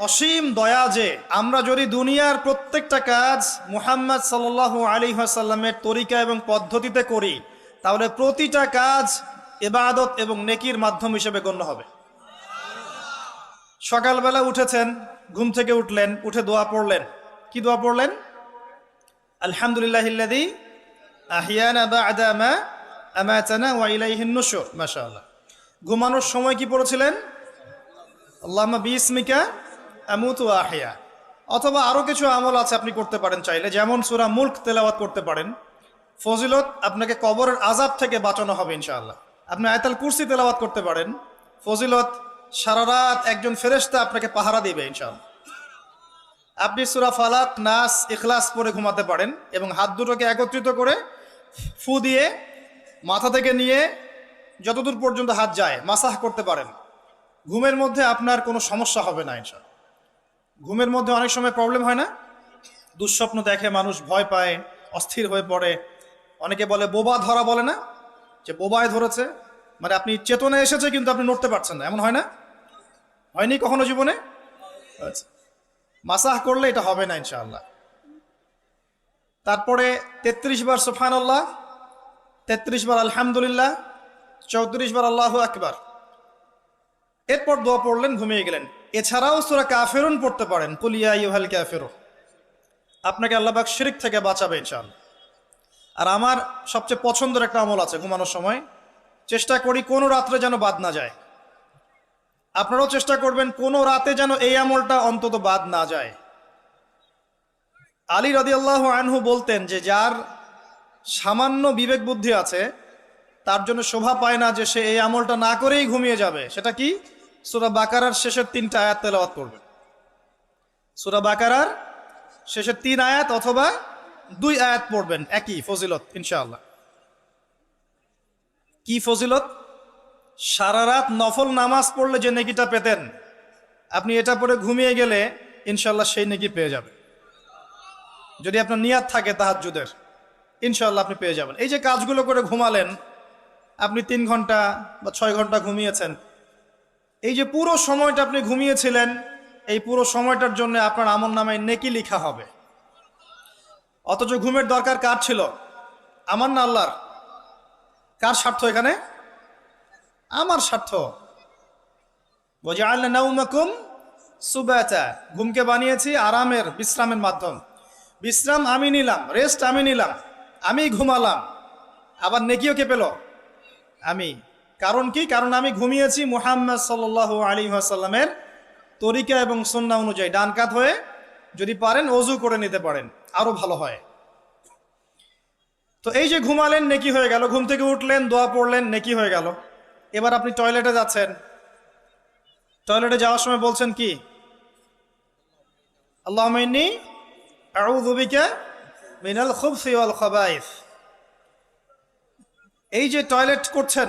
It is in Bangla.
অসীম দয়া যে আমরা যদি দুনিয়ার প্রত্যেকটা কাজ মুহাম্মদ সাল্লাহ আলী সাল্লামের তরিকা এবং পদ্ধতিতে করি, তাহলে প্রতিটা কাজ এবাদত এবং নেকির মাধ্যম হিসেবে গণ্য হবে। সকালবেলা উঠেছেন, ঘুম থেকে উঠলেন, উঠে দোয়া পড়লেন। কি দোয়া পড়লেন? আলহামদুলিল্লাহ মাশাআল্লাহ। ঘুমানোর সময় কি পড়েছিলেন? আল্লাহুম্মা বিসমিকা আমুতু ওয়া আহইয়া অথবা আরও কিছু আমল আছে আপনি করতে পারেন চাইলে। যেমন সুরা মুলক তেলাওয়াত করতে পারেন। ফজিলত আপনাকে কবরের আজাব থেকে বাঁচানো হবে ইনশাআল্লাহ। আপনি আয়তাল কুরসি তেলাওয়াত করতে পারেন। ফজিলত সারা রাত একজন ফেরেশতা আপনাকে পাহারা দিবে ইনশাআল্লাহ। আপনি সুরা ফালাক, নাস, ইখলাস পরে ঘুমাতে পারেন এবং হাত দুটোকে একত্রিত করে ফু দিয়ে মাথা থেকে নিয়ে যতদূর পর্যন্ত হাত যায় মাসাহ করতে পারেন। ঘুমের মধ্যে আপনার কোনো সমস্যা হবে না ইনশাল ঘুমের মধ্যে অনেক সময় প্রবলেম হয় না? দুঃস্বপ্ন দেখে মানুষ ভয় পায়, অস্থির হয়ে পড়ে। অনেকে বলে, বোবা ধরা বলে না? যে বোবায় ধরেছে। মানে আপনি চেতনা এসেছে কিন্তু আপনি নড়তে পারছেন না। এমন হয় না? হয়নি কখনো জীবনে? আচ্ছা। মাসাহ করলে এটা হবে না ইনশাআল্লাহ। তারপরে তেত্রিশ বার সুফান আল্লাহ তেত্রিশ বার আলহামদুলিল্লাহ, চৌত্রিশ বার আল্লাহ আকবার। এরপর দোয়া পড়লেন, ঘুমিয়ে গেলেন। এছাড়াও সুরা কাফেরুন পড়তে পারেন। কুলিয়া ইউহাল কাফেরো। আপনাকে আল্লাহবাক শিরিক থেকে বাঁচাবে ইনশাআল্লাহ। আর আমার সবচেয়ে পছন্দের একটা আমল আছে ঘুমানোর সময়। চেষ্টা করি কোনো রাত্রে যেন বাদ না যায়। আপনারাও চেষ্টা করবেন কোনো রাতে যেন এই আমলটা অন্তত বাদ না যায়। আলী আল্লাহ আনহু বলতেন যে, যার সামান্য বিবেক বুদ্ধি আছে, তার জন্য শোভা পায় না যে সে এই আমলটা না করেই ঘুমিয়ে যাবে। সেটা কি? সুরা বাকারার শেষের তিনটা আয়াত তেলাওয়াত করবে সুরা বাকারার শেষের তিন আয়াত অথবা দুই আয়াত পড়বেন, একই ফজিলত, ইনশাআল্লাহ। কি ফজিলত? সারা রাত নফল নামাজ পড়লে যে নেকিটা পেতেন, আপনি এটা পরে ঘুমিয়ে গেলে ইনশাল্লাহ সেই নেকি পেয়ে যাবেন। যদি আপনার নিয়াত থাকে তাহাজুদের ইনশাল্লাহ আপনি পেয়ে যাবেন। এই যে কাজগুলো করে ঘুমালেন, আপনি তিন ঘণ্টা বা ছয় ঘণ্টা ঘুমিয়েছেন এই যে পুরো সময়টা আপনি ঘুমিয়েছিলেন, এই পুরো সময়টার জন্য আপনার আমল নামায় নেকি লিখা হবে। অথচ ঘুমের দরকার কার ছিল? আমার না আল্লাহর? কার স্বার্থ এখানে? আমার স্বার্থ। সুবাতা। ঘুমকে বানিয়েছি আরামের, বিশ্রামের মাধ্যম। বিশ্রাম আমি নিলাম রেস্ট আমি নিলাম, আমি ঘুমালাম। আবার নেকিও কে পেল? আমি। কারণ কি? কারণ আমি ঘুমিয়েছি মুহাম্মদ সাল আলী আসাল্লামের তরিকা এবং সন্না অনুযায়ী। ডান কাত হয়ে যদি পারেন অজু করে নিতে পারেন, আরও ভালো হয়। তো এই যে ঘুমালেন, নেকি হয়ে গেল। ঘুম থেকে উঠলেন, দোয়া পড়লেন, নেকি হয়ে গেল। এবার আপনি টয়লেটে যাচ্ছেন। টয়লেটে যাওয়ার সময় বলছেন কি? আল্লাহ মিন্নি আউযুবিকা মিনাল খুবসি ওয়াল খাবাইস। এই যে টয়লেট করছেন